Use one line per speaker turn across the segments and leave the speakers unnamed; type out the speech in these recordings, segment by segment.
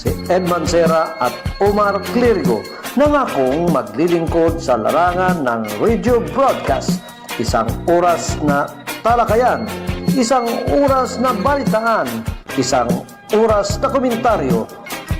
si Edman Sera at Omar Clerigo nangakong maglilingkod sa larangan ng radio broadcast. Isang oras na talakayan, isang oras na balitaan, isang oras na komentaryo.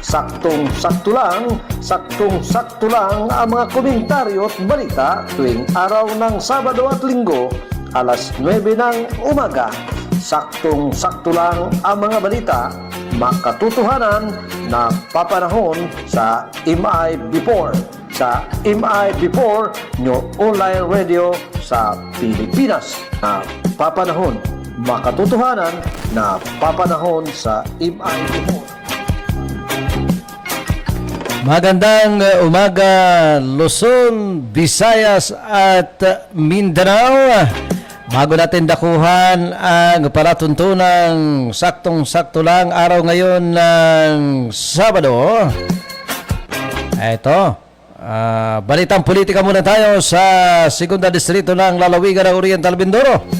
Saktong-sakto lang, saktong-sakto lang ang mga komentaryo at balita tuwing araw ng Sabado at Linggo, alas 9 ng umaga. Saktong-sakto lang ang mga balita, makatutuhanan na papanahon sa MI Before. Sa MI Before, nyo online radio sa Pilipinas na papanahon. Makatutuhanan na papanahon sa MI Before.
Magandang uh, umaga Luzon, Visayas at Mindanao. Bago natin dakuhan ang palatuntunang saktong-sakto lang araw ngayon ng Sabado. Ito, ah, balitang politika muna tayo sa segunda distrito ng lalawigan ng Oriental Mindoro.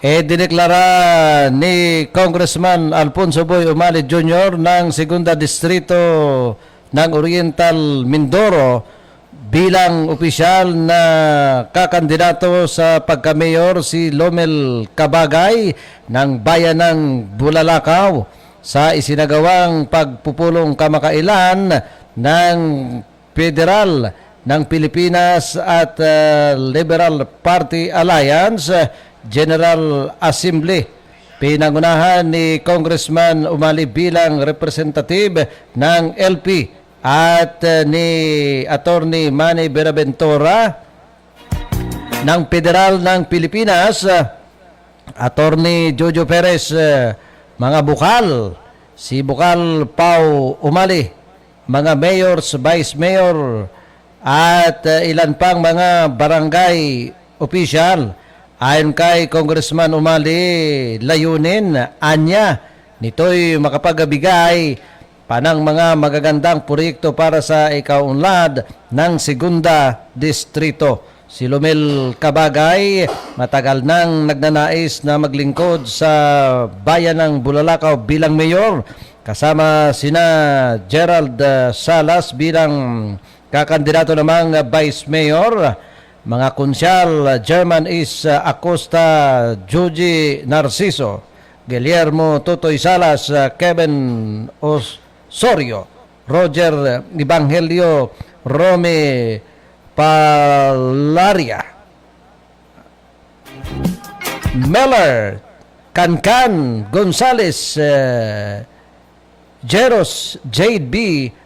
E dineklara ni Congressman Alfonso Boy Umali Jr. ng Segunda Distrito ng Oriental Mindoro bilang opisyal na kakandidato sa pagkamayor si Lomel Kabagay ng bayan ng Bulalakaw sa isinagawang pagpupulong kamakailan ng federal ng Pilipinas at uh, Liberal Party Alliance General Assembly. Pinangunahan ni Congressman Umali bilang representative ng LP at uh, ni Attorney Manny Benaventura ng Federal ng Pilipinas, uh, Attorney Jojo Perez, uh, mga bukal, si Bukal Pau Umali, mga mayors, vice mayor, at uh, ilan pang mga barangay official. Ayon kay Congressman Umali, layunin, anya, nito'y makapagbigay panang mga magagandang proyekto para sa ikaunlad ng Segunda Distrito. Si Lumel Kabagay matagal nang nagnanais na maglingkod sa bayan ng Bulalakaw bilang mayor kasama sina Gerald uh, Salas bilang kakandidato namang vice mayor mga konsyal German is uh, Acosta Joji Narciso Guillermo Totoy Salas uh, Kevin Osorio Roger Evangelio Rome Palaria Meller Cancan Gonzales uh, Jeros Jade B.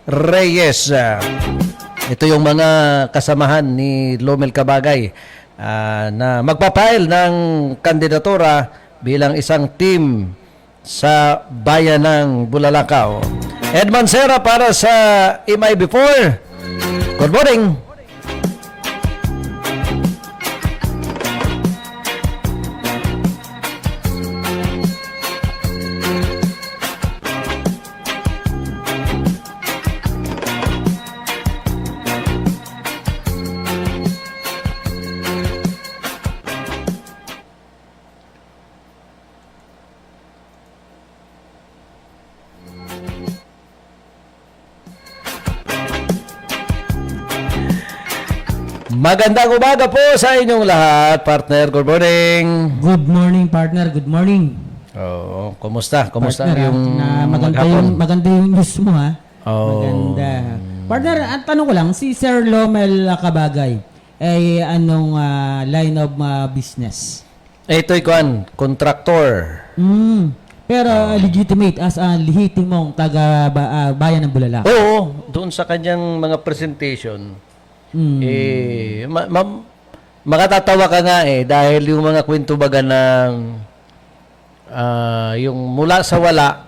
Reyes uh, ito yung mga kasamahan ni Lomel Kabagay ah, na magpapile ng kandidatura bilang isang team sa bayan ng Bulalakaw. Edman Sera para sa MI Before. Good morning. Magandang umaga po sa inyong lahat, partner. Good morning.
Good morning, partner. Good morning.
Oo, kumusta? Kumusta
partner,
yung
ah, na maganda
maghapon?
yung maganda yung news mo ha.
Oo.
Maganda. Partner, ang tanong ko lang, si Sir Lomel Kabagay ay anong ah, line of ah, business?
Eh, Ito'y kuan, contractor.
Mm. Pero ah, legitimate as a lihiting mong taga ba- ah, bayan ng Bulala.
Oo, doon sa kanyang mga presentation,
Mm.
eh, ma- ma- makatatawa ka nga eh, dahil yung mga kwento baga ng ah, yung mula sa wala